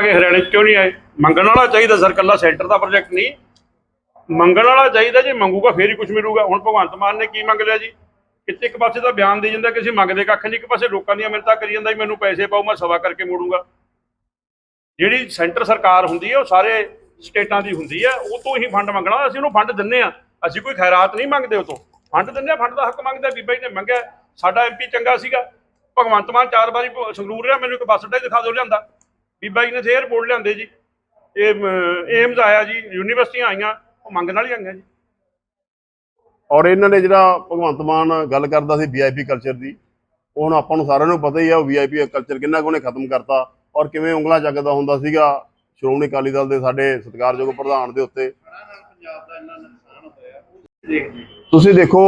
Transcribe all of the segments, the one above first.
ਆਗੇ ਹਰਿਆਣੇ 'ਚ ਕਿਉਂ ਨਹੀਂ ਆਏ? ਮੰਗਣ ਵਾਲਾ ਚਾਹੀਦਾ ਸਰ ਕੱਲਾ ਸੈਂਟਰ ਦਾ ਪ੍ਰੋਜੈਕਟ ਨਹੀਂ। ਮੰਗਣ ਵਾਲਾ ਚਾਹੀਦਾ ਜੇ ਮੰਗੂਗਾ, ਫੇਰ ਹੀ ਕੁਝ ਮਿਲੂਗਾ। ਹੁਣ ਭਗਵੰਤ ਮਾਨ ਨੇ ਕੀ ਮੰਗ ਲਿਆ ਜੀ? ਕਿਤੇ ਇੱਕ ਪਾਸੇ ਤਾਂ ਬਿਆਨ ਦੇ ਜਾਂਦਾ ਕਿ ਅਸੀਂ ਮੰਗਦੇ ਕੱਖ ਨਹੀਂ, ਇੱਕ ਪਾਸੇ ਲੋਕਾਂ ਦੀਆਂ ਮਿੰਨਤਾਂ ਕਰੀ ਜਾਂਦਾ ਵੀ ਮੈਨੂੰ ਪੈਸੇ ਪਾਓ, ਮੈਂ ਸਵਾ ਕਰਕੇ ਮੋੜੂੰਗਾ। ਜਿਹੜੀ ਸੈਂਟਰ ਸਰਕਾਰ ਹੁੰਦੀ ਹੈ ਉਹ ਸਾਰੇ ਸਟੇਟਾਂ ਦੀ ਹੁੰਦੀ ਹੈ ਉਹ ਤੋਂ ਹੀ ਫੰਡ ਮੰਗਣਾ, ਅਸੀਂ ਉਹਨੂੰ ਫੰਡ ਦਿੰਨੇ ਆ। ਅਸੀਂ ਕੋਈ ਖੈਰਾਤ ਨਹੀਂ ਮੰਗਦੇ ਉਹ ਤੋਂ। ਫੰਡ ਦਿੰਨੇ ਆ, ਫੰਡ ਦਾ ਹੱਕ ਮੰਗਦਾ, ਬੀਬਾ ਜੀ ਨੇ ਮੰਗਿਆ। ਸਾਡਾ ਐਮਪੀ ਚੰਗਾ ਸੀਗਾ। ਭਗਵੰਤ ਮਾਨ ਚਾਰ ਵਾਰੀ ਸੰਗਰੂਰ ਰਿਹਾ, ਮੈਨੂੰ ਇੱਕ ਬੱਸ ਅੱਡਾ ਦਿਖਾ ਦਿਓ, ਲਿਆਂਦਾ। ਬੀਬਾ ਜੀ ਨੇ ਤੇ 에어ਪੋਰਟ ਲਿਆਂਦੇ ਜੀ। ਇਹ ਏਮਸ ਆਇਆ ਜੀ, ਯੂਨੀਵਰਸਿਟੀਆਂ ਆਈਆਂ, ਉਹ ਮੰਗਣ ਵਾਲੀਆਂ ਆਈਆਂ ਜੀ। ਔਰ ਇਹਨਾਂ ਨੇ ਜਿਹੜਾ ਭਗਵੰਤ ਮਾਨ ਗੱਲ ਕਰਦਾ ਸੀ ਵੀਆਈਪੀ ਕਲਚਰ ਦੀ ਉਹ ਹੁਣ ਆਪਾਂ ਨੂੰ ਸਾਰਿਆਂ ਨੂੰ ਪਤਾ ਹੀ ਆ ਉਹ ਵੀਆਈਪੀ ਕਲਚਰ ਕਿੰਨਾ ਕੁ ਖਤਮ ਕਰਤਾ ਔਰ ਕਿਵੇਂ ਉਂਗਲਾਂ ਚੱਕਦਾ ਹੁੰਦਾ ਸੀਗਾ। ਸ਼੍ਰੋਮਣੀ ਅਕਾਲੀ ਦਲ ਦੇ ਸਾਡੇ ਸਤਿਕਾਰਯੋਗ ਪ੍ਰਧਾਨ ਦੇ ਉੱਤੇ। ਤੁਸੀਂ ਦੇਖੋ,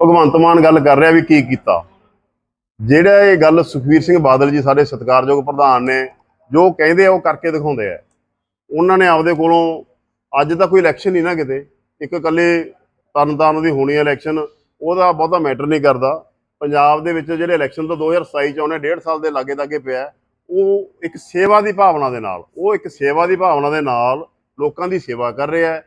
ਭਗਵੰਤ ਮਾਨ ਗੱਲ ਕਰ ਰਿਹਾ ਵੀ ਕੀ ਕੀਤਾ। ਜਿਹੜਾ ਇਹ ਗੱਲ ਸੁਖਵੀਰ ਸਿੰਘ ਬਾਦਲ ਜੀ ਸਾਡੇ ਸਤਿਕਾਰਯੋਗ ਪ੍ਰਧਾਨ ਨੇ ਜੋ ਕਹਿੰਦੇ ਆ ਉਹ ਕਰਕੇ ਦਿਖਾਉਂਦੇ ਆ। ਉਹਨਾਂ ਨੇ ਆਪਦੇ ਕੋਲੋਂ ਅੱਜ ਤਾਂ ਕੋਈ ਇਲੈਕਸ਼ਨ ਨਹੀਂ ਨਾ ਕਿਤੇ। ਇੱਕ ਇਕੱਲੇ ਤਰਨਤਾਰਨ ਦੀ ਹੋਣੀ ਇਲੈਕਸ਼ਨ ਉਹਦਾ ਬਹੁਤਾ ਮੈਟਰ ਨਹੀਂ ਕਰਦਾ। ਪੰਜਾਬ ਦੇ ਵਿੱਚ ਜਿਹੜੇ ਇਲੈਕਸ਼ਨ ਤੋਂ 2027 ਚ ਆਉਣੇ ਡੇਢ ਸਾਲ ਦੇ ਲਾਗੇ ਲਾਗੇ ਪਿਆ ਉਹ ਇੱਕ ਸੇਵਾ ਦੀ ਭਾਵਨਾ ਦੇ ਨਾਲ, ਉਹ ਇੱਕ ਸੇਵਾ ਦੀ ਭਾਵਨਾ ਦੇ ਨਾਲ ਲੋਕਾਂ ਦੀ ਸੇਵਾ ਕਰ ਰਿਹਾ ਹੈ।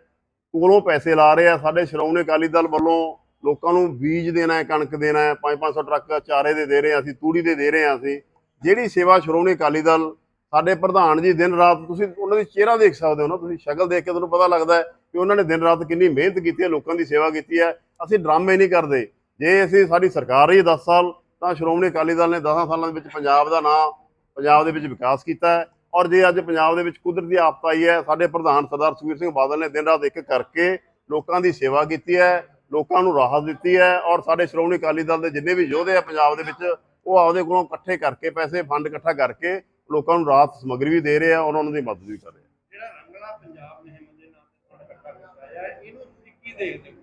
ਕੋਲੋਂ ਪੈਸੇ ਲਾ ਰਿਹਾ ਹੈ। ਸਾਡੇ ਸ਼੍ਰੋਮਣੀ ਅਕਾਲੀ ਦਲ ਵੱਲੋਂ ਲੋਕਾਂ ਨੂੰ ਬੀਜ ਦੇਣਾ ਹੈ, ਕਣਕ ਦੇਣਾ ਹੈ 5-500 ਟਰੱਕ ਚਾਰੇ ਦੇ ਦੇ ਰਹੇ ਹਾਂ ਅਸੀਂ, ਤੂੜੀ ਦੇ ਦੇ ਰਹੇ ਹਾਂ ਅਸੀਂ। ਜਿਹੜੀ ਸੇਵਾ ਸ਼੍ਰੋਮਣੀ ਅਕਾਲੀ ਦਲ ਸਾਡੇ ਪ੍ਰਧਾਨ ਜੀ ਦਿਨ ਰਾਤ ਤੁਸੀਂ ਉਹਨਾਂ ਦੀ ਚਿਹਰਾ ਦੇਖ ਸਕਦੇ ਹੋ ਨਾ, ਤੁਸੀਂ ਸ਼ਕਲ ਦੇਖ ਕੇ ਤੁਹਾਨੂੰ ਪਤਾ ਲੱਗਦਾ ਹੈ ਕਿ ਉਹਨਾਂ ਨੇ ਦਿਨ ਰਾਤ ਕਿੰਨੀ ਮਿਹਨਤ ਕੀਤੀ ਹੈ, ਲੋਕਾਂ ਦੀ ਸੇਵਾ ਕੀਤੀ ਹੈ। ਅਸੀਂ ਡਰਾਮੇ ਨਹੀਂ ਕਰਦੇ। ਜੇ ਅਸੀਂ ਸਾਡੀ ਸਰਕਾਰ ਰਹੀ 10 ਸਾਲ, ਤਾਂ ਸ਼੍ਰੋਮਣੀ ਅਕਾਲੀ ਦਲ ਨੇ 10 ਸਾਲਾਂ ਦੇ ਵਿੱਚ ਪੰਜਾਬ ਦਾ ਨਾਂ, ਪੰਜਾਬ ਦੇ ਵਿੱਚ ਵਿਕਾਸ ਕੀਤਾ ਹੈ। ਔਰ ਜੇ ਅੱਜ ਪੰਜਾਬ ਦੇ ਵਿੱਚ ਕੁਦਰਤੀ ਆਫਤ ਆਈ ਹੈ, ਸਾਡੇ ਪ੍ਰਧਾਨ ਸਰਦਾਰ ਸੁਖਬੀਰ ਸਿੰਘ ਬਾਦਲ ਨੇ ਦਿਨ ਰਾਤ ਇੱਕ ਕਰਕੇ ਲੋਕਾਂ ਦੀ ਸੇਵਾ ਕੀਤੀ ਹੈ, ਲੋਕਾਂ ਨੂੰ ਰਾਹਤ ਦਿੱਤੀ ਹੈ ਔਰ ਸਾਡੇ ਸ਼੍ਰੋਮਣੀ ਅਕਾਲੀ ਦਲ ਦੇ ਜਿੰਨੇ ਵੀ ਯੋਧੇ ਆ ਪੰਜਾਬ ਦੇ ਵਿੱਚ, ਉਹ ਆਪਦੇ ਕੋਲੋਂ ਇਕੱਠੇ ਕਰਕੇ ਪੈਸੇ, ਫੰਡ ਇਕੱਠਾ ਕਰਕੇ ਲੋਕਾਂ ਨੂੰ ਰਾਹਤ ਸਮੱਗਰੀ ਵੀ ਦੇ ਰਹੇ ਆ ਉਹਨਾਂ ਦੀ ਮਦਦ ਵੀ ਕਰ ਰਹੇ ਆ। ਜਿਹੜਾ ਰੰਗਲਾ ਪੰਜਾਬ ਮੁਹਿੰਮ ਦੇ ਨਾਮ ਤੇ ਤੁਹਾਡਾ ਇਕੱਠਾ ਕੀਤਾ ਹੈ ਇਹਨੂੰ ਤੁਸੀਂ ਕੀ ਦੇਖਦੇ ਹੋ?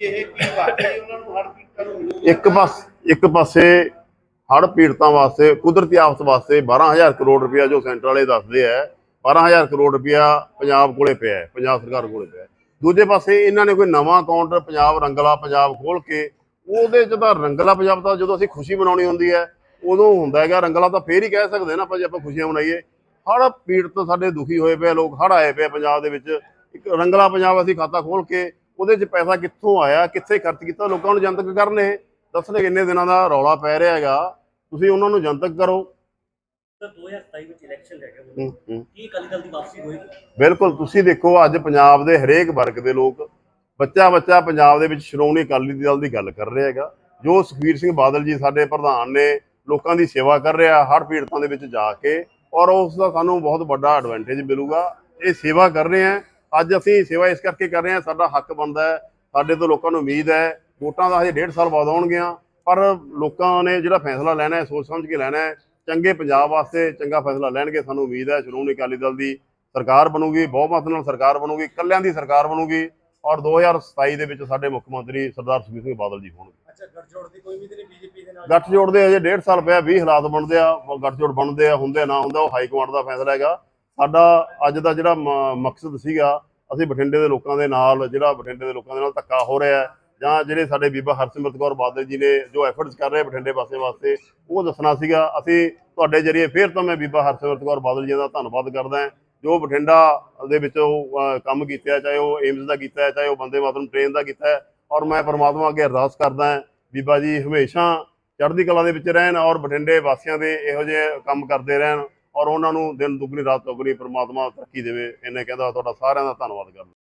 ਇਹ ਕੀ ਵਾਕਈ ਉਹਨਾਂ ਨੂੰ ਹਰ ਪੀੜਤਾਂ ਨੂੰ ਇੱਕ ਪਾਸ ਇੱਕ ਪਾਸੇ ਹੜ੍ਹ ਪੀੜਤਾਂ ਵਾਸਤੇ ਕੁਦਰਤੀ ਆਫਤ ਵਾਸਤੇ 12000 ਕਰੋੜ ਰੁਪਇਆ ਜੋ ਸੈਂਟਰ ਵਾਲੇ ਦੱਸਦੇ ਆ 12000 ਕਰੋੜ ਰੁਪਇਆ ਪੰਜਾਬ ਕੋਲੇ ਪਿਆ ਹੈ ਪੰਜਾਬ ਸਰਕਾਰ ਕੋਲੇ ਪਿਆ ਦੂਜੇ ਪਾਸੇ ਇਹਨਾਂ ਨੇ ਕੋਈ ਨਵਾਂ ਅਕਾਊਂਟ ਪੰਜਾਬ ਰੰਗਲਾ ਪੰਜਾਬ ਖੋਲ ਕੇ ਉਹਦੇ ਚ ਤਾਂ ਰੰਗਲਾ ਪੰਜਾਬ ਤਾਂ ਜਦੋਂ ਅਸੀਂ ਖੁਸ਼ੀ ਮਨਾਉਣੀ ਹੁੰਦੀ ਹੈ ਉਦੋਂ ਹੁੰਦਾ ਹੈਗਾ ਰੰਗਲਾ ਤਾਂ ਫੇਰ ਹੀ ਕਹਿ ਸਕਦੇ ਨਾ ਆਪਾਂ ਜੇ ਆਪਾਂ ਖੁਸ਼ੀਆਂ ਮਨਾਈਏ। ਹੜ੍ਹ ਪੀੜਤ ਸਾਡੇ ਦੁਖੀ ਹੋਏ ਪਏ ਲੋਕ ਹੜ੍ਹ ਆਏ ਪਏ ਪੰਜਾਬ ਦੇ ਵਿੱਚ। ਇੱਕ ਰੰਗਲਾ ਪੰਜਾਬ ਅਸੀਂ ਖਾਤਾ ਖੋਲ ਕੇ ਉਹਦੇ 'ਚ ਪੈਸਾ ਕਿੱਥੋਂ ਆਇਆ ਕਿੱਥੇ ਖਰਚ ਕੀਤਾ ਲੋਕਾਂ ਨੂੰ ਜਨਤਕ ਕਰਨੇ। ਦੱਸਣੇ ਕਿੰਨੇ ਦਿਨਾਂ ਦਾ ਰੌਲਾ ਪੈ ਰਿਹਾ ਹੈਗਾ। ਤੁਸੀਂ ਉਹਨਾਂ ਨੂੰ ਜਨਤਕ ਕਰੋ। ਸਰ 2027 ਵਿੱਚ ਇਲੈਕਸ਼ਨ ਰਹਿ ਹੂੰ, ਗਏ ਹੂੰ। ਕੀ ਅਕਾਲੀ ਦਲ ਦੀ ਵਾਪਸੀ ਹੋਏਗੀ? ਬਿਲਕੁਲ ਤੁਸੀਂ ਦੇਖੋ ਅੱਜ ਪੰਜਾਬ ਦੇ ਹਰੇਕ ਵਰਗ ਦੇ ਲੋਕ ਬੱਚਾ ਬੱਚਾ ਪੰਜਾਬ ਦੇ ਵਿੱਚ ਸ਼੍ਰੋਮਣੀ ਅਕਾਲੀ ਦਲ ਦੀ ਗੱਲ ਕਰ ਰਿਹਾ ਹੈਗਾ। ਜੋ ਸੁਖਬੀਰ ਸਿੰਘ ਬਾਦਲ ਜੀ ਸਾਡੇ ਪ੍ਰਧਾਨ ਨੇ ਲੋਕਾਂ ਦੀ ਸੇਵਾ ਕਰ ਰਿਹਾ ਹੜ ਪੀੜਤਾਂ ਦੇ ਵਿੱਚ ਜਾ ਕੇ ਔਰ ਉਸ ਦਾ ਸਾਨੂੰ ਬਹੁਤ ਵੱਡਾ ਐਡਵਾਂਟੇਜ ਮਿਲੂਗਾ। ਇਹ ਸੇਵਾ ਕਰ ਰਹੇ ਆ ਅੱਜ ਅਸੀਂ ਸੇਵਾ ਇਸ ਕਰਕੇ ਕਰ ਰਹੇ ਹਾਂ, ਸਾਡਾ ਹੱਕ ਬਣਦਾ ਹੈ। ਸਾਡੇ ਤੋਂ ਲੋਕਾਂ ਨੂੰ ਉਮੀਦ ਹੈ। ਵੋਟਾਂ ਦਾ ਹਜੇ ਡੇਢ ਸਾਲ ਬਾਅਦ ਆਉਣਗੀਆਂ। ਪਰ ਲੋਕਾਂ ਨੇ ਜਿਹੜਾ ਫੈਸਲਾ ਲੈਣਾ ਹੈ, ਸੋਚ ਸਮਝ ਕੇ ਲੈਣਾ ਹੈ, ਚੰਗੇ ਪੰਜਾਬ ਵਾਸਤੇ ਚੰਗਾ ਫੈਸਲਾ ਲੈਣਗੇ, ਸਾਨੂੰ ਉਮੀਦ ਹੈ। ਸ਼੍ਰੋਮਣੀ ਅਕਾਲੀ ਦਲ ਦੀ ਸਰਕਾਰ ਬਣੂਗੀ, ਬਹੁਮਤ ਨਾਲ ਸਰਕਾਰ ਬਣੂਗੀ, ਇਕੱਲਿਆਂ ਦੀ ਸਰਕਾਰ ਬਣੂਗੀ। ਔਰ 2027 ਦੇ ਵਿੱਚ ਸਾਡੇ ਮੁੱਖ ਮੰਤਰੀ ਸਰਦਾਰ ਸੁਖਬੀਰ ਸਿੰਘ ਬਾਦਲ ਜੀ ਹੋਣਗੇ। ਅੱਛਾ ਗੱਠਜੋੜ ਦੀ ਕੋਈ ਉਮੀਦ ਨਹੀਂ ਬੀਜੇਪੀ ਦੇ ਨਾਲ? ਗੱਠਜੋੜ ਦੇ ਅਜੇ ਡੇਢ ਸਾਲ ਪਿਆ 20 ਹਾਲਾਤ ਬਣਦੇ ਆ ਗੱਠਜੋੜ ਬਣਦੇ ਆ ਹੁੰਦੇ ਨਾ ਹੁੰਦਾ ਉਹ ਹਾਈ ਕਮਾਂਡ ਦਾ ਫੈਸਲਾ ਹੈਗਾ। ਸਾਡਾ ਅੱਜ ਦਾ ਜਿਹੜਾ ਮਕਸਦ ਸੀਗਾ ਅਸੀਂ ਬਠਿੰਡੇ ਦੇ ਲੋਕਾਂ ਦੇ ਨਾਲ ਜਿਹੜਾ ਬਠਿੰਡੇ ਦੇ ਲੋਕਾਂ ਦੇ ਨਾਲ ਧੱਕਾ ਹੋ ਰਿਹਾ ਹੈ ਜਾਂ ਜਿਹੜੇ ਸਾਡੇ ਬੀਬਾ ਹਰਸਿਮਰਤ ਕੌਰ ਬਾਦਲ ਜੀ ਨੇ ਜੋ ਐਫਰਟਸ ਕਰ ਰਹੇ ਬਠਿੰਡੇ ਪਾਸੇ ਵਾਸਤੇ ਉਹ ਦੱਸਣਾ ਸੀਗਾ। ਅਸੀਂ ਤੁਹਾਡੇ ਜਰੀਏ ਫੇਰ ਤੋਂ ਮੈਂ ਬੀਬਾ ਹਰਸਿਮਰਤ ਕੌਰ ਬਾਦਲ ਜੀ ਦਾ ਧੰਨਵਾਦ ਕਰਦਾ ਹਾਂ। ਜੋ ਬਠਿੰਡਾ ਦੇ ਵਿੱਚ ਉਹ ਕੰਮ ਕੀਤਾ ਹੈ, ਚਾਹੇ ਉਹ ਏਮਸ ਦਾ ਕੀਤਾ ਹੈ ਚਾਹੇ ਉਹ ਬੰਦੇ ਮਾਤਰਮ ਟ੍ਰੇਨ ਦਾ ਕੀਤਾ ਹੈ ਔਰ ਮੈਂ ਪਰਮਾਤਮਾ ਅੱਗੇ ਅਰਦਾਸ ਕਰਦਾ ਬੀਬਾ ਜੀ ਹਮੇਸ਼ਾ ਚੜ੍ਹਦੀ ਕਲਾ ਦੇ ਵਿੱਚ ਰਹਿਣ ਔਰ ਬਠਿੰਡੇ ਵਾਸੀਆਂ ਦੇ ਇਹੋ ਜਿਹੇ ਕੰਮ ਕਰਦੇ ਰਹਿਣ ਔਰ ਉਹਨਾਂ ਨੂੰ ਦਿਨ ਦੁੱਗਣੀ ਰਾਤ ਚੌਗਣੀ ਪਰਮਾਤਮਾ ਤਰੱਕੀ ਦੇਵੇ ਇਹਨੇ ਕਹਿੰਦਾ ਤੁਹਾਡਾ ਸਾਰਿਆਂ ਦਾ ਧੰਨਵਾਦ ਕਰਦਾ।